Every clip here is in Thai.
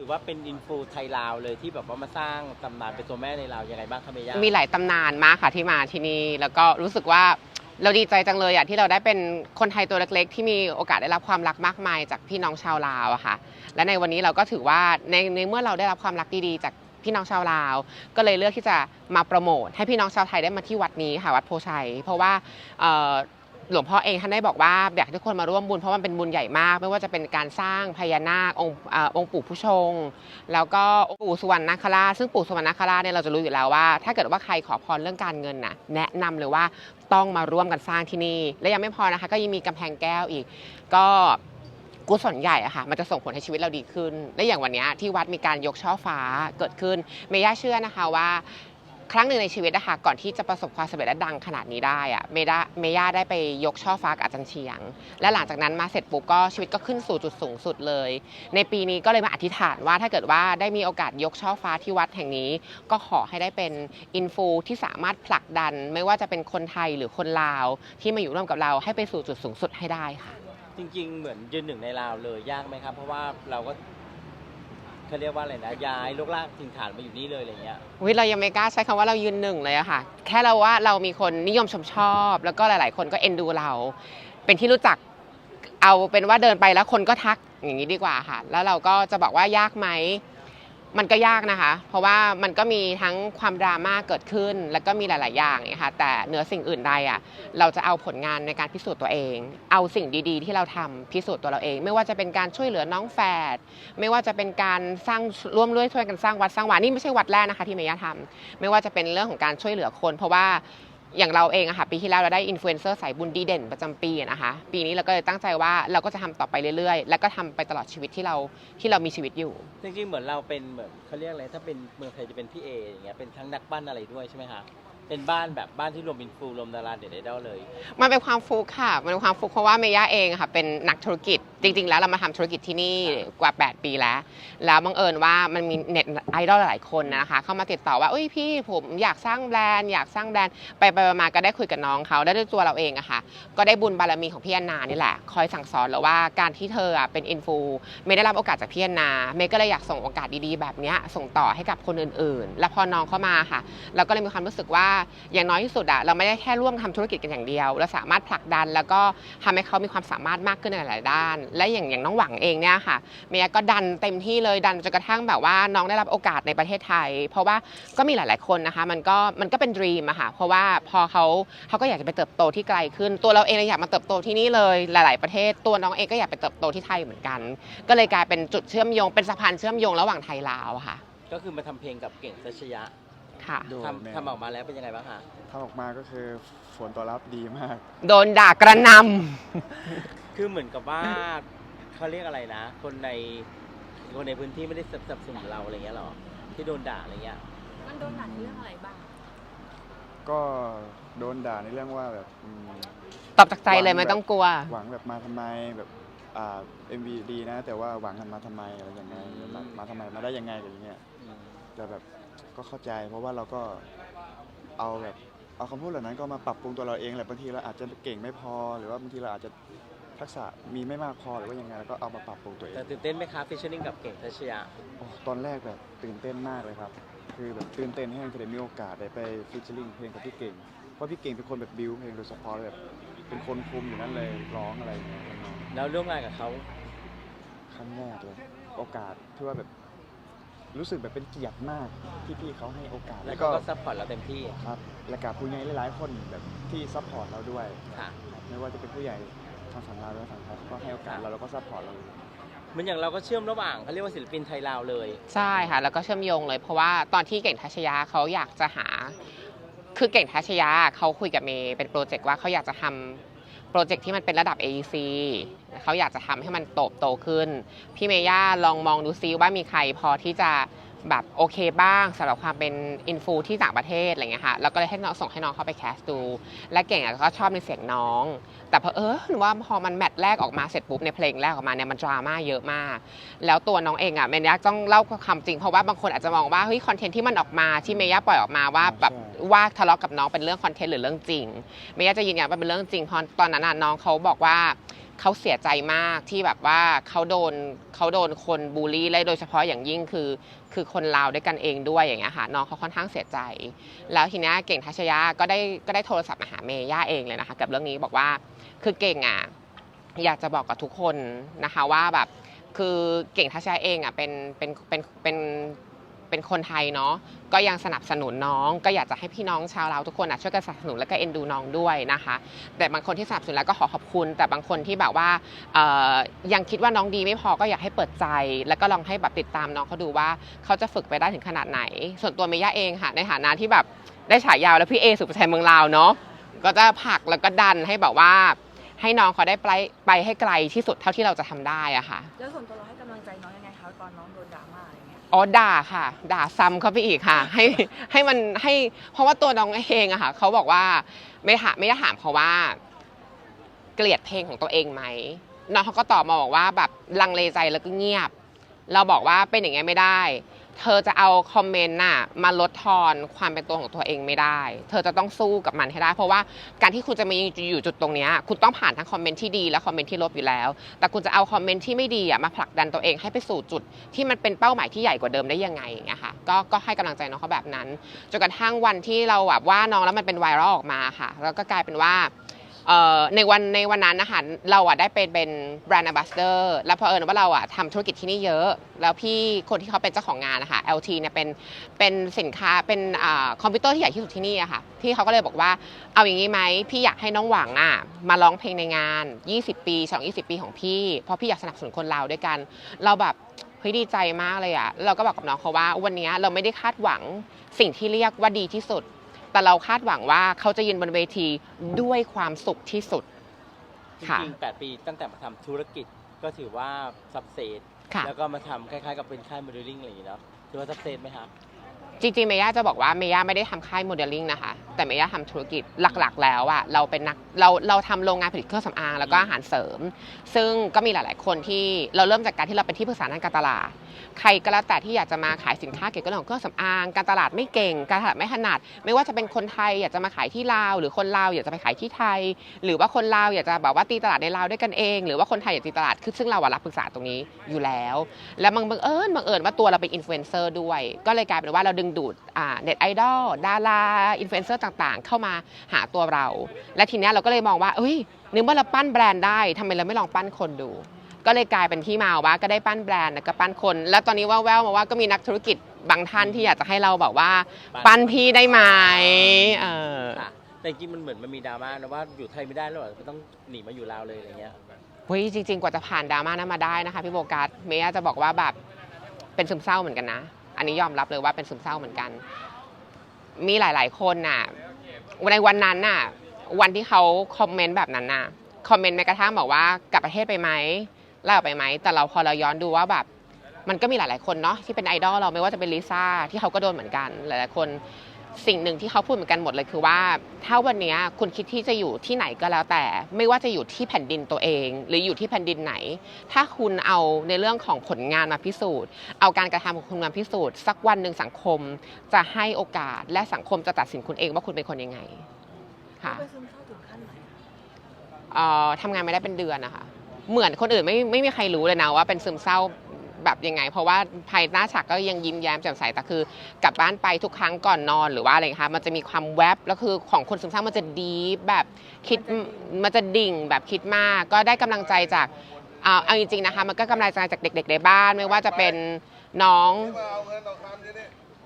ถือว่าเป็นอินฟูไทยลาวเลยที่แบบว่ามาสร้างตำนานเป็นตัวแม่ในลาวยังไงบ้างคะเมย่ามีหลายตำนานมากค่ะที่มาที่นี่แล้วก็รู้สึกว่าเราดีใจจังเลยอะที่เราได้เป็นคนไทยตัวเล็ก ๆ ที่มีโอกาสได้รับความรักมากมายจากพี่น้องชาวลาวอะค่ะ และในวันนี้เราก็ถือว่าในในเมื่อเราได้รับความรักดีๆ จากพี่น้องชาวลาว ก็เลยเลือกที่จะมาโปรโมทให้พี่น้องชาวไทยได้มาที่วัดนี้ค่ะวัดโพชัย เพราะว่า หลวงพ่อเองท่านได้บอกว่าอยากให้ทุกคนมาร่วมบุญเพราะมันเป็นบุญใหญ่มาก ไม่ว่าจะเป็นการสร้างพญานาคองค์องค์ปู่ผู้ชง แล้วก็ปู่สุวรรณนคราชซึ่งปู่สุวรรณนคราชเนี่ยเราจะรู้อยู่แล้วว่า ถ้าเกิดว่าใครขอพรเรื่องการเงินนะแนะนำเลยว่าต้องมาร่วมกันสร้างที่นี่ และยังไม่พอนะคะ ก็ยังมีกำแพงแก้วอีก ก็กุศลใหญ่อะค่ะมันจะส่งผลให้ชีวิตเราดีขึ้นและอย่างวันนี้ที่วัดมีการยกช่อฟ้าเกิดขึ้นเมย่าเชื่อนะคะว่า ครั้งหนึ่งในชีวิตนะคะก่อนที่จะประสบความสำเร็จและดังขนาดนี้ได้อะเมย่าเมย่าได้ไปยกช่อฟ้ากับอาจารย์เชียง และหลังจากนั้นมาเสร็จปุ๊บก็ชีวิตก็ขึ้นสู่จุดสูงสุดเลย ในปีนี้ก็เลยมาอธิษฐานว่าถ้าเกิดว่าได้มีโอกาสยกช่อฟ้าที่วัดแห่งนี้ ก็ขอให้ได้เป็นอินฟูที่สามารถผลักดัน ไม่ว่าจะเป็นคนไทยหรือคนลาว ที่มาอยู่ร่วมกับเราให้ไปสู่จุดสูงสุดให้ได้ค่ะ จริง ๆ เหมือนยืนหนึ่งในลาวเลยยากไหมครับ เพราะว่าเราก็ เขาเรียกว่าอะไรนะย้ายลูกลากถิ่นฐานมาอยู่นี่เลยอะไรเงี้ย วิเรายังไม่กล้าใช้คำว่าเรายืนหนึ่งเลยอะค่ะ แค่เราว่าเรามีคนนิยมชมชอบ แล้วก็หลาย ๆ คนก็เอ็นดูเรา เป็นที่รู้จักเอาเป็นว่าเดินไปแล้วคนก็ทักอย่างนี้ดีกว่าค่ะ แล้วเราก็จะบอกว่ายากไหม มันก็ยากนะคะ เพราะว่ามันก็มีทั้งความดราม่าเกิดขึ้น แล้วก็มีหลาย ๆ อย่างเนี่ยค่ะ แต่เหนือสิ่งอื่นใดอะ เราจะเอาผลงานในการพิสูจน์ตัวเอง เอาสิ่งดี ๆ ที่เราทำพิสูจน์ตัวเราเอง ไม่ว่าจะเป็นการช่วยเหลือน้องแฝด ไม่ว่าจะเป็นการสร้างร่วมด้วยช่วยกันสร้างวัดสร้างวานี่ไม่ใช่วัดแรกนะคะที่เมย่าทำไม่ว่าจะเป็นเรื่องของการช่วยเหลือคน เพราะว่า อย่างเราเองอะค่ะปีที่แล้วเราได้อินฟลูเอนเซอร์สายบุญดีเด่นประจำปีอะนะคะปีนี้เราก็เลยตั้งใจว่าเราก็จะทำต่อไปเรื่อยๆ แล้วก็ทำไปตลอดชีวิตที่เราที่เรามีชีวิตอยู่ จริงๆ เหมือนเราเป็นเหมือนเขาเรียกอะไรถ้าเป็นเมืองไทยจะเป็นพี่เออย่างเงี้ยเป็นทั้งนักปั้นอะไรด้วยใช่ไหมคะเป็นบ้านแบบบ้านที่รวมอินฟูรวมดาราเด็ดไอดอลเลย มันเป็นความฟุกค่ะ มันเป็นความฟุกเพราะว่าเมย่าเองอะค่ะเป็นนักธุรกิจ จริง ๆ แล้วเรามาทำธุรกิจที่นี่กว่า 8 ปีแล้ว แล้วบังเอิญว่ามันมีเน็ตไอดอลหลายคนนะคะเข้ามาติดต่อว่าเอ้ยพี่ผมอยากสร้างแบรนด์อยากสร้างแบรนด์ไปไปๆมาๆก็ได้คุยกับน้องเขาได้ด้วยตัวเราเองอะค่ะก็ได้บุญบารมีของพี่แอนนานี่แหละ คอยสั่งสอนเราว่าการที่เธออะเป็นอินฟูเมย์ได้รับโอกาสจากพี่แอนนาเมย์ก็เลยอยากส่งโอกาสดีๆ แบบเนี้ยส่งต่อให้กับคนอื่นๆ แล้วพอน้องเข้ามาค่ะ เราก็เลยมีความรู้สึกว่าอย่างน้อยที่สุดอะเราไม่ได้แค่ร่วมทำธุรกิจกันอย่างเดียว เราสามารถผลักดัน แล้วก็ทำให้เขามีความสามารถมากขึ้นในหลายๆด้านและอย่างอย่างน้องหวังเองเนี่ยค่ะเมียก็ดันเต็มที่เลยดันจนกระทั่งแบบว่าน้องได้รับโอกาสในประเทศไทย เพราะว่าก็มีหลาย ๆคนนะคะ มันก็มันก็เป็นดรีมอะค่ะเพราะว่าพอเขาเขาก็อยากจะไปเติบโตที่ไกลขึ้น ตัวเราเองเราอยากมาเติบโตที่นี่เลยหลาย ๆ ประเทศตัวน้องเองก็อยากไปเติบโตที่ไทยเหมือนกัน ก็เลยกลายเป็นจุดเชื่อมโยงเป็นสะพานเชื่อมโยงระหว่างไทยลาวอะค่ะก็คือมาทำเพลงกับเก่งทัชยะค่ะโดนแนทำวทำออกมาแล้วเป็นยังไงบ้างคะทำออกมาก็คือผลตอบรับดีมาก โดนด่ากระหนำ คือเหมือนกับว่าเขาเรียกอะไรนะ คนในคนในพื้นที่ไม่ได้สนับสนุนเราอะไรเงี้ยหรอ ที่โดนด่าอะไรเงี้ย มันโดนด่าในเรื่องอะไรบ้าง ก็โดนด่าในเรื่องว่าแบบอืม ตอบจากใจเลยไม่ต้องกลัว หวังแบบมาทำไมแบบอ่าเอ็มวีดีนะ แต่ว่าหวังกันมาทำไมอะไรอย่างเงี้ยอืม มามาทำไมมาได้ยังไงอะไรอย่างเงี้ยอืมแต่แบบก็เข้าใจเพราะว่าเราก็เอาแบบ เอาคำพูดเหล่านั้นก็มาปรับปรุงตัวเราเองแหละบางทีเราอาจจะเก่งไม่พอ หรือว่าบางทีเราอาจจะทักษะมีไม่มากพอหรือว่ายังไงแล้วก็เอามาปรับปรุงตัวเองแต่ตื่นเต้นไหมคะฟิชเชอร์ลิงกับเก่งทัชยะโอ้ตอนแรกแบบตื่นเต้นมากเลยครับ คือแบบตื่นเต้นให้จะได้มีโอกาสได้ไปฟิชเชอร์ลิงเพลงกับพี่เก่งเพราะพี่เก่งเป็นคนแบบบิวเพลงโดยเฉพาะแบบเป็นคนคุมอยู่นั่นเลยร้องอะไรอย่างเงี้ยทำนองแล้วร่วมงานกับเขาครั้งแรกเลย โอกาสที่ว่าแบบ รู้สึกแบบเป็นเกียรติมากที่พี่เขาให้โอกาสแล้แล้ววก็ก็ซัพพอร์ตเราเต็มที่ครับและกับผู้ใหญ่หลายๆคนแบบที่ซัพพอร์ตเราด้วยค่ะครับไม่ว่าจะเป็นผู้ใหญ่ทางฝั่งลาวหรือฝั่งไทยก็ให้โอกาสเราแล้วก็ซัพพอร์ตเราเหมือนอย่างเราก็เชื่อมระหว่างเขาเรียกว่าศิลปินไทยลาวเลยใช่ค่ะ แล้วก็เชื่อมโยงเลย เพราะว่าตอนที่เก่งทัชยาเขาอยากจะหา คือเก่งทัชยาเขาคุยกับเมย์เป็นโปรเจกต์ว่าเขาอยากจะทำโป รเจกต์ที่มันเป็นระดับ AEC เขาอยากจะทำให้มันโตโตขึ้น พี่เมย่าลองมองดูซิว่ามีใครพอที่จะแบบโอเคบ้างสำหรับความเป็นอินฟูที่ต่างประเทศอะไรเงี้ยค่ะแล้วก็เลยให้น้องส่งให้น้องเข้าไปแคสดู และเก่งอะก็ชอบในเสียงน้อง แต่เพอเออว่าพอมันแมทแรกออกมาเสร็จปุ๊บในเพลงแรกออกมาเนี่ยมันดราม่าเยอะมาก แล้วตัวน้องเองอะเมย่าต้องเล่าความจริงเพราะว่าบางคนอาจจะมองว่าเฮ้ยคอนเทนต์ที่มันออกมาที่เมย่าปล่อยออกมาว่าแบบ ว่าทะเลาะกับน้องเป็นเรื่องคอนเทนต์หรือเรื่องจริงเมย่าจะยืนยันว่าเป็นเรื่องจริงเพราะตอนนั้นน่ะน้องเขาบอกว่าเขาเสียใจมากที่แบบว่าเขาโดนเขาโดนคนบูลลี่และโดยเฉพาะอย่างยิ่งคือ คือคนลาวด้วยกันเองด้วยอย่างเงี้ยค่ะน้องเขาค่อนข้างเสียใจ แล้วทีเนี้ยเก่งทัชยะก็ได้ก็ได้โทรศัพท์มาหาเมย่าเองเลยนะคะกับเรื่องนี้บอกว่าคือเก่งอะอยากจะบอกกับทุกคนนะคะว่าแบบคือเก่งทัชยะเองอะเป็นเป็นเป็นเป็น เป็นคนไทยเนาะก็ยังสนับสนุนน้อง ก็อยากจะให้พี่น้องชาวลาทุกคนอะช่วยกันสนับสนุนและก็เอ็นดูน้องด้วยนะคะ แต่บางคนที่สนับสนุนแล้วก็ขอขอบคุณ แต่บางคนที่แบบว่ายังคิดว่าน้องดีไม่พอก็อยากให้เปิดใจ แล้วก็ลองให้แบบติดตามน้องเขาดูว่าเขาจะฝึกไปได้ถึงขนาดไหน ส่วนตัวเมย่าเองค่ะในฐานะที่แบบได้ฉายาแล้วพี่เอสุภชัยเมืองลาวเนาะก็จะผลักแล้วก็ดันให้แบบว่า ให้น้องเขาได้ไปไปให้ไกลที่สุดเท่าที่เราจะทำได้อะค่ะแล้วส่วนตัวเราให้กำลังใจน้องยังไงคะตอนน้องโดนดราม่า อะไรเงี้ยอ๋อด่าค่ะ ด่าซ้ำเข้าไปอีกค่ะ ให้ให้มันให้ เพราะว่าตัวน้องเองอะค่ะเขาบอกว่าไม่ถามไม่ได้ถามเขาว่า เกลียดเพลงของตัวเองไหมน้องเขาก็ตอบมาบอกว่าแบบลังเลใจแล้วก็เงียบ เราบอกว่าเป็นอย่างเงี้ยไม่ได้ เธอจะเอาคอมเมนต์น่ะมาลดทอนความเป็นตัวของตัวเองไม่ได้ เธอจะต้องสู้กับมันให้ได้ เพราะว่าการที่คุณจะมาอยู่จุดตรงนี้คุณต้องผ่านทั้งคอมเมนต์ที่ดีและคอมเมนต์ที่ลบอยู่แล้ว แต่คุณจะเอาคอมเมนต์ที่ไม่ดีอะมาผลักดันตัวเองให้ไปสู่จุด ที่มันเป็นเป้าหมายที่ใหญ่กว่าเดิมได้ยังไงอย่างเงี้ยค่ะก็ก็ให้กำลังใจน้องเขาแบบนั้นจนกระทั่งวันที่เราแบบว่าน้องแล้วมันเป็นไวรัลออกมาค่ะ แล้วก็กลายเป็นว่า ในวันในวันนั้นนะคะเราอะได้เป็นเป็นแบรนด์ a m b a s s a d o r แล้วพอเอิญว่าเราอะทำธุรกิจที่นี่เยอะ แล้วพี่คนที่เขาเป็นเจ้าของงานนะคะ LT เนี่ยเป็นเป็นสินค้าเป็นอคอมพิวเตอร์ที่ใหญ่ที่สุดที่นี่อะค่ะพี่เขาก็เลยบอกว่าเอาอย่างนี้ไหมพี่อยากให้น้องหวังอะมาร้องเพลงในงาน 20 ปี2 20 ปีของพี่เพราะพี่อยากสนับสนุนคนลาด้วยกัน เราแบบเฮ้ยดีใจมากเลยอะเราก็บอกกับน้องเขาว่า วันนี้เราไม่ได้คาดหวังสิ่งที่เรียกว่าดีที่สุด แต่เราคาดหวังว่าเขาจะยืนบนเวทีด้วยความสุขที่สุด จค่ะริงๆ8ปีตั้งแต่มาทำธุรกิจก็ถือว่าสับเซตค่ะ แล้วก็มาทำคล้ายๆ กับเป็นค่ายโมเดลลิ่งอะไรอย่างเงี้ยเนาะถือว่าสับเซตไหมครับ จริงๆเมย่าจะบอกว่าเมย่าไม่ได้ทำค่ายโมเดลลิ่งนะคะ แต่เมย่าทำธุรกิจหลักๆ แล้วอะเราเป็นนักเราเราทำโรงงานผลิตเครื่องสำอางแล้วก็อาหารเสริม ซึ่งก็มีหลาย ๆ คนที่เราเริ่มจากการที่เราเป็นที่ปรึกษาด้านการตลาด ใครก็แล้วแต่ที่อยากจะมาขายสินค้าเกี่ยวกับเรื่องของเครื่องสำอางการตลาดไม่เก่ง การตลาดไม่ถนัด ไม่ว่าจะเป็นคนไทยอยากจะมาขายที่ลาว หรือคนลาวอยากจะไปขายที่ไทย หรือว่าคนลาวอยากจะแบบว่าตีตลาดในลาวด้วยกันเอง หรือว่าคนไทยอยากตีตลาดคือซึ่งเราอะรับปรึกษาตรงนี้อยู่แล้ว แล้วบังบังเอิญบังเอิญว่าตัวเราเป็นอินฟลูเอนเซอร์ด้วย ก็เลยกลายเป็นว่าเราดึงดูดเน็ตไอดอลดาราอินฟลูเอนเซอร์ต่างๆ เข้ามาหาตัวเรา และทีเนี้ยเราก็เลยมองว่า เอ้ยนึกว่าเราปั้นแบรนด์ได้ทำไมเราไม่ลองปั้นคนดู ก็เลยกลายเป็นที่มาว่าก็ได้ปั้นแบรนด์แล้วก็ปั้นคน แล้วตอนนี้ว่าแววมาว่าก็มีนักธุรกิจบางท่านที่อยากจะให้เราแบบว่า ปั้นพี่ได้ไหมเออค่ะแต่จริงๆมันเหมือนมันมีดราม่านะว่าอยู่ไทยไม่ได้แล้วเหรอก็ต้องหนีมาอยู่ลาวเลยอะไรเงี้ยเฮ้ยจริง ๆ กว่าจะผ่านดราม่านั้นมาได้นะคะพี่โบกัสเมย่าจะบอกว่าแบบเป็นซึมเศร้าเหมือนกันนะ อันนี้ยอมรับเลยว่าเป็นซึมเศร้าเหมือนกัน มีหลาย ๆ คนน่ะในวันนั้นน่ะ วันที่เขาคอมเมนต์แบบนั้นน่ะคอมเมนต์แม้กระทั่งบอกว่ากลับประเทศไปไหมเล่ออกไปไหม แต่เราพอเราย้อนดูว่าแบบ มันก็มีหลาย ๆ คนเนาะที่เป็นไอดอลเราไม่ว่าจะเป็นลิซ่าที่เขาก็โดนเหมือนกัน หลาย ๆ คน สิ่งหนึ่งที่เขาพูดเหมือนกันหมดเลยคือว่า ถ้าวันนี้คุณคิดที่จะอยู่ที่ไหนก็แล้วแต่ ไม่ว่าจะอยู่ที่แผ่นดินตัวเอง หรืออยู่ที่แผ่นดินไหน ถ้าคุณเอาในเรื่องของผลงานมาพิสูจน์ เอาการกระทำของคุณมาพิสูจน์ สักวันหนึ่งสังคมจะให้โอกาส และสังคมจะตัดสินคุณเองว่าคุณเป็นคนยังไงค่ะซึมเศร้าถึงขั้นไหนอะทำงานไม่ได้เป็นเดือนนะคะเหมือนคนอื่นไม่ไม่มีใครรู้เลยนะว่าเป็นซึมเศร้า แบบยังไง เพราะว่าภายหน้าฉากก็ยังยิ้มแย้มแจ่มใสแต่คือกลับบ้านไปทุกครั้งก่อนนอนหรือว่าอะไรคะมันจะมีความแวบแล้วคือของคนซึมเศร้ามันจะดีฟแบบคิดมันจะดิ่งแบบคิดมาก ก็ได้กำลังใจจากเอาเอาจริงๆนะคะมันก็กำลังใจจากเด็ก ๆ ในบ้านไม่ว่าจะเป็นน้อง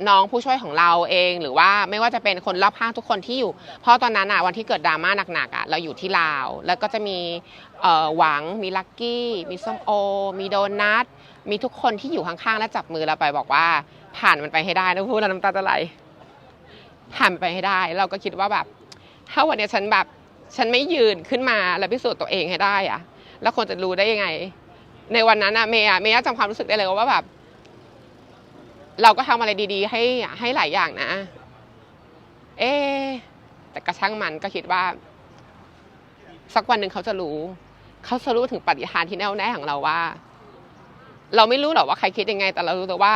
น้องผู้ช่วยของเราเอง หรือว่าไม่ว่าจะเป็นคนรอบข้างทุกคนที่อยู่ เพราะตอนนั้นอะวันที่เกิดดราม่าหนักๆอะเราอยู่ที่ลาว แล้วก็จะมีหวังมีลักกี้มีส้มโอ มีโดนัทมีทุกคนที่อยู่ข้างๆ และจับมือเราไปบอกว่าผ่านมันไปให้ได้นะพูดแล้วน้ำตาจะไหลผ่านไปให้ได้ เราก็คิดว่าแบบ ถ้าวันเนี้ยฉันแบบฉันไม่ยืนขึ้นมาแล้วพิสูจน์ตัวเองให้ได้อะแล้วคนจะรู้ได้ยังไง ในวันนั้นอะเมย์อะเมย์จำความรู้สึกได้เลยว่าแบบ เราก็ทำอะไรดี ๆ ให้ให้หลายอย่างนะ เอ๊แต่กระช่างมันก็คิดว่า สักวันหนึ่งเขาจะรู้ เขาจะรู้ถึงปฏิหารที่แน่วแน่ของเราว่า เราไม่รู้หรอกว่าใครคิดยังไง แต่เรารู้แต่ว่า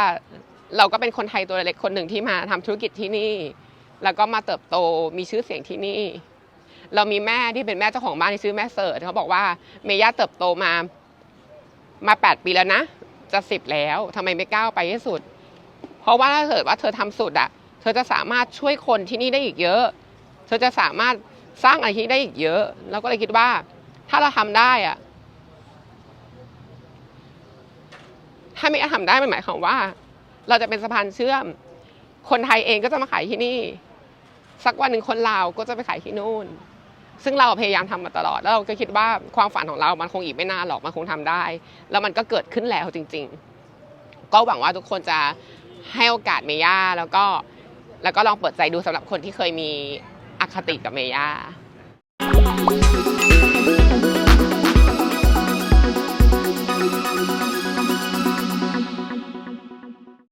เราก็เป็นคนไทยตัวเล็กคนหนึ่งที่มาทำธุรกิจที่นี่ แล้วก็มาเติบโตมีชื่อเสียงที่นี่ เรามีแม่ที่เป็นแม่เจ้าของบ้านที่ชื่อแม่เสิร์ชเขาบอกว่าเมย่าเติบโตมามา 8 ปีแล้วนะ จะสิบแล้วทำไมไม่ก้าวไปให้สุด เพราะว่าถ้าเกิดว่าเธอทำสุดอะเธอจะสามารถช่วยคนที่นี่ได้อีกเยอะ เธอจะสามารถสร้างอะไรที่ได้อีกเยอะแล้วก็เลยคิดว่า ถ้าเราทำได้อะถ้าไม่ทำได้มันหมายความว่า เราจะเป็นสะพานเชื่อม คนไทยเองก็จะมาขายที่นี่ สักวันหนึ่งคนลาวก็จะไปขายที่นู่น ซึ่งเราพยายามทำมาตลอด แล้วเราก็คิดว่าความฝันของเรามันคงอีกไม่นานหรอกมันคงทำได้ แล้วมันก็เกิดขึ้นแล้วจริง ๆ ก็หวังว่าทุกคนจะ ให้โอกาสเมย่าแล้วก็แล้วก็ลองเปิดใจดูสำหรับคนที่เคยมีอคติกับเมย่า